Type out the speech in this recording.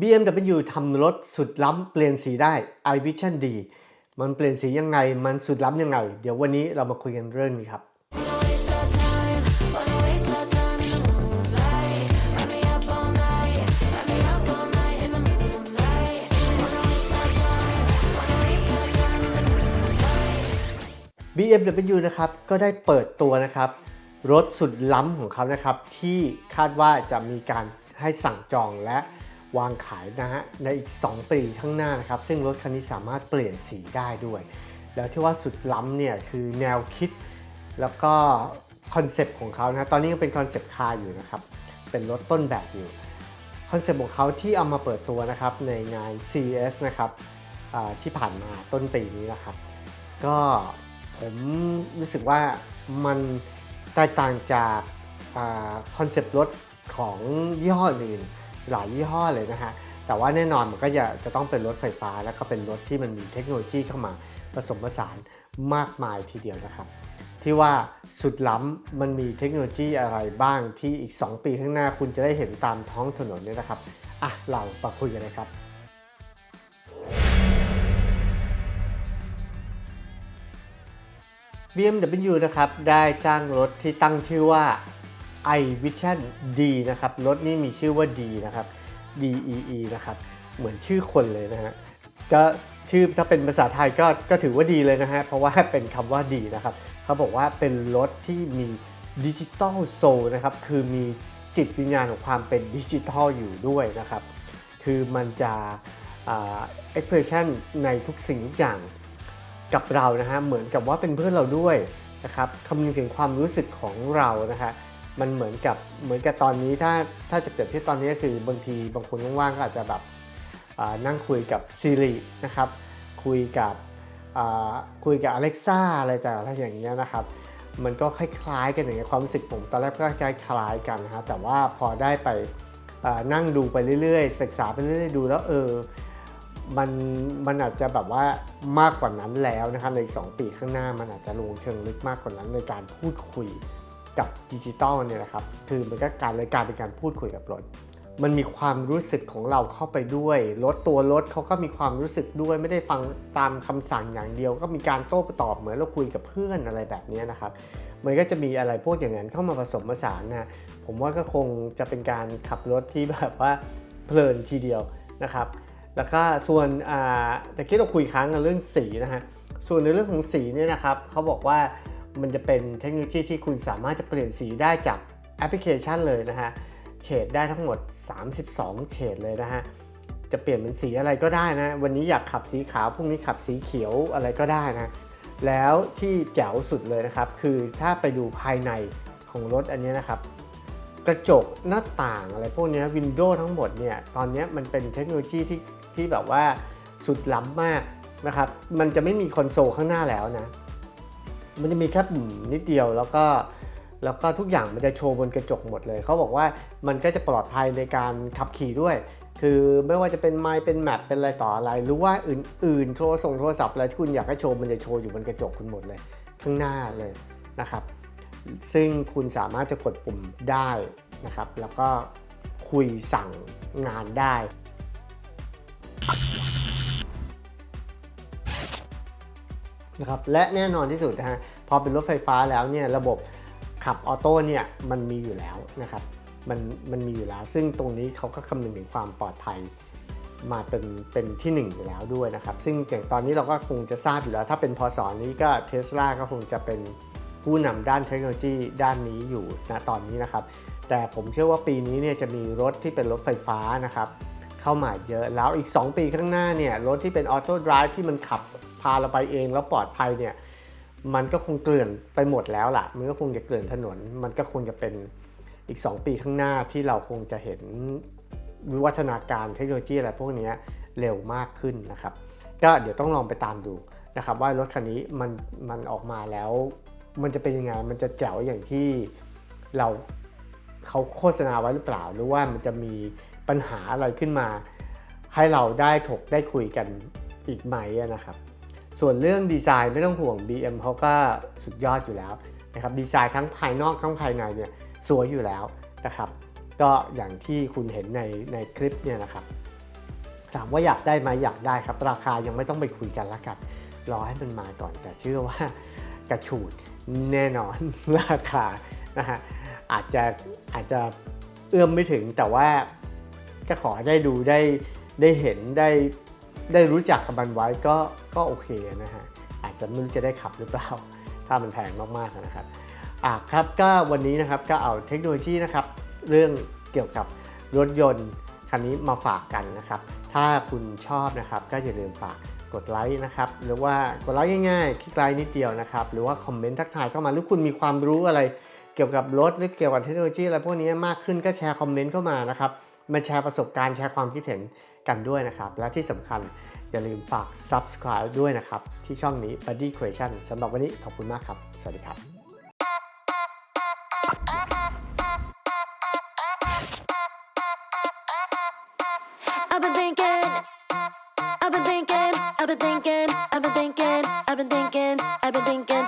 BMW ทำรถสุดล้ำเปลี่ยนสีได้ iVision D มันเปลี่ยนสียังไง มันสุดล้ำยังไง เดี๋ยววันนี้เรามาคุยกันเรื่องนี้ครับบีเอ็ลยูนะครับ ก็ได้เปิดตัวนะครับ รถสุดล้ำของเขานะครับ ที่คาดว่าจะมีการให้สั่งจองและ วางขายนะฮะในอีก 2 ปีข้างหน้านะครับ ซึ่งรถคันนี้สามารถเปลี่ยนสีได้ด้วย แล้วที่ว่าสุดล้ำเนี่ยคือแนวคิด แล้วก็คอนเซปต์ของเขานะตอนนี้ยังเป็นคอนเซปต์คาร์อยู่นะครับ เป็นรถต้นแบบอยู่คอนเซปต์ของเขาที่เอามาเปิดตัวนะครับในงาน CES นะครับที่ผ่านมาต้นปีนี้นะครับ ก็ผมรู้สึกว่ามันแตกต่างจากคอนเซปต์รถของยี่ห้ออื่น หลายยี่ห้อเลยนะฮะ แต่ว่าแน่นอนมันก็จะจะต้องเป็นรถไฟฟ้า แล้วก็เป็นรถที่มันมีเทคโนโลยีเข้ามาผสมผสานมากมายทีเดียวนะครับ ที่ว่าสุดล้ำมันมีเทคโนโลยีอะไรบ้างที่อีก 2 ปีข้างหน้าคุณจะได้เห็นตามท้องถนนเนี่ยนะครับอะเรามาคุยกันเลยครับ BMW นะครับได้สร้างรถที่ตั้งชื่อว่า iVision D นะครับ รถนี้มีชื่อว่า D นะครับ DEE นะครับ เหมือนชื่อคนเลยนะฮะ ก็ชื่อถ้าเป็นภาษาไทยก็ก็ถือว่าดีเลยนะฮะ เพราะว่าเป็นคำว่าดีนะครับ เขาบอกว่าเป็นรถที่มีดิจิตอลโซนะครับ คือมีจิตวิญญาณของความเป็นดิจิทัลอยู่ด้วยนะครับ คือมันจะเอ็กเพรสชันในทุกสิ่งทุกอย่างกับเรานะฮะ เหมือนกับว่าเป็นเพื่อนเราด้วยนะครับคำนึงถึงความรู้สึกของเรานะฮะ มันเหมือนกับเหมือนกับตอนนี้ถ้าถ้าจะเปรียบเทียบตอนนี้ก็คือบางทีบางคนว่างๆก็อาจจะแบบนั่งคุยกับ Siri นะครับ คุยกับคุยกับ Alexa อะไรแต่อะไรอย่างเงี้ยนะครับ มันก็คล้ายๆกันอย่างเงี้ยความรู้สึกผมตอนแรกก็คล้ายๆกันนะฮะแต่ว่าพอได้ไปนั่งดูไปเรื่อยๆ ศึกษาไปเรื่อยๆดูแล้วเออมันมันอาจจะแบบว่ามากกว่านั้นแล้วนะครับใน 2 ปีข้างหน้ามันอาจจะลงเชิงลึกมากกว่านั้นในการพูดคุย กับดิจิตอลเนี่ยนะครับคือมันก็การเลยการเป็นการพูดคุยกับรถ มันมีความรู้สึกของเราเข้าไปด้วยรถตัวรถเขาก็มีความรู้สึกด้วยไม่ได้ฟังตามคำสั่งอย่างเดียว ก็มีการโต้ตอบเหมือนเราคุยกับเพื่อนอะไรแบบนี้นะครับมันก็จะมีอะไรพวกอย่างนั้นเข้ามาผสมผสานนะผมว่าก็คงจะเป็นการขับรถที่แบบว่าเพลินทีเดียวนะครับ แล้วก็ส่วนอ่าตะกี้เราคุยค้างกันเรื่องสีนะฮะส่วนในเรื่องของสีเนี่ยนะครับเขาบอกว่า มันจะเป็นเทคโนโลยีที่คุณสามารถจะเปลี่ยนสีได้จากแอปพลิเคชันเลยนะฮะเฉดได้ทั้งหมด 32 เฉดเลยนะฮะจะเปลี่ยนเป็นสีอะไรก็ได้นะ วันนี้อยากขับสีขาวพรุ่งนี้ขับสีเขียวอะไรก็ได้นะ แล้วที่แจ๋วสุดเลยนะครับ คือถ้าไปดูภายในของรถอันนี้นะครับ กระจกหน้าต่างอะไรพวกนี้วินโดว์ทั้งหมดเนี่ย ตอนนี้มันเป็นเทคโนโลยีที่ที่แบบว่าสุดล้ำมากนะครับ มันจะไม่มีคอนโซลข้างหน้าแล้วนะ มันจะมีแค่ปุ่มนิดเดียวแล้วก็แล้วก็ทุกอย่างมันจะโชว์บนกระจกหมดเลย เขาบอกว่ามันก็จะปลอดภัยในการขับขี่ด้วย คือไม่ว่าจะเป็นไมล์เป็นแมปเป็นอะไรต่ออะไร หรือว่าอื่นๆ โทรส่งโทรศัพท์อะไรที่คุณอยากให้โชว์มันจะโชว์อยู่บนกระจกคุณหมดเลย ข้างหน้าเลยนะครับ ซึ่งคุณสามารถจะกดปุ่มได้นะครับ แล้วก็คุยสั่งงานได้ นะครับและแน่นอนที่สุดนะฮะพอเป็นรถไฟฟ้าแล้วเนี่ยระบบขับออโต้เนี่ยมันมีอยู่แล้วนะครับมันมันมีอยู่แล้ว ซึ่งตรงนี้เขาก็คำนึงถึงความปลอดภัยมาเป็นเป็นที่หนึ่งอยู่แล้วด้วยนะครับ ซึ่งอย่างตอนนี้เราก็คงจะทราบอยู่แล้ว ถ้าเป็นพศนี้ก็เทสลาก็คงจะเป็นผู้นำด้านเทคโนโลยีด้านนี้อยู่นะตอนนี้นะครับ แต่ผมเชื่อว่าปีนี้เนี่ยจะมีรถที่เป็นรถไฟฟ้านะครับ เข้ามาเยอะแล้วอีก 2 ปีข้างหน้าเนี่ยรถที่เป็นออโต้ไดรฟ์ที่มันขับาเราไปเองแล้วปลอดภัยเนี่ยมันก็คงเกลื่อนไปหมดแล้วล่ะ มันก็คงจะเกลื่อนถนน มันก็คงจะเป็นอีก 2 ปีข้างหน้าที่เราคงจะเห็นวิวัฒนาการเทคโนโลยีอะไรพวกนี้เร็วมากขึ้นนะครับ ก็เดี๋ยวต้องลองไปตามดูนะครับว่ารถคันนี้มันมันออกมาแล้ว มันจะเป็นยังไง มันจะแจ๋วอย่างที่เราเขาโฆษณาไว้หรือเปล่า หรือว่ามันจะมีปัญหาอะไรขึ้นมา ให้เราได้ถกได้คุยกันอีกไหมนะครับ ส่วนเรื่องดีไซน์ไม่ต้องห่วง BM เขาก็สุดยอดอยู่แล้วนะครับดีไซน์ทั้งภายนอกทั้งภายในเนี่ยสวยอยู่แล้วนะครับ ก็อย่างที่คุณเห็นในในคลิปเนี่ยนะครับถามว่าอยากได้ไหมอยากได้ครับ ราคายังไม่ต้องไปคุยกันละกันรอให้มันมาก่อนแต่เชื่อว่ากระฉูดแน่นอนราคานะฮะอาจจะอาจจะเอื้อมไม่ถึงแต่ว่าก็ขอได้ดูได้ได้เห็นได้ ได้รู้จักกับมันไว้ก็ก็โอเคนะฮะอาจจะไม่รู้จะได้ขับหรือเปล่า ถ้ามันแพงมากๆนะครับอะครับก็วันนี้นะครับก็เอาเทคโนโลยีนะครับเรื่องเกี่ยวกับรถยนต์คันนี้มาฝากกันนะครับ ถ้าคุณชอบนะครับก็อย่าลืมฝากกดไลค์นะครับหรือว่ากดไลค์ง่ายๆ คลิกไลค์นิดเดียวนะครับหรือว่าคอมเมนต์ทักทายเข้ามาหรือคุณมีความรู้อะไรเกี่ยวกับรถหรือเกี่ยวกับเทคโนโลยีอะไรพวกนี้มากขึ้นก็แชร์คอมเมนต์เข้ามานะครับ มาแชร์ประสบการณ์แชร์ความคิดเห็นกันด้วยนะครับ และที่สำคัญอย่าลืมฝาก subscribe ด้วยนะครับ ที่ช่องนี้ Buddy Creation สำหรับวันนี้ขอบคุณมากครับ สวัสดีครับ I've been thinking, I've been thinking, I've been thinking.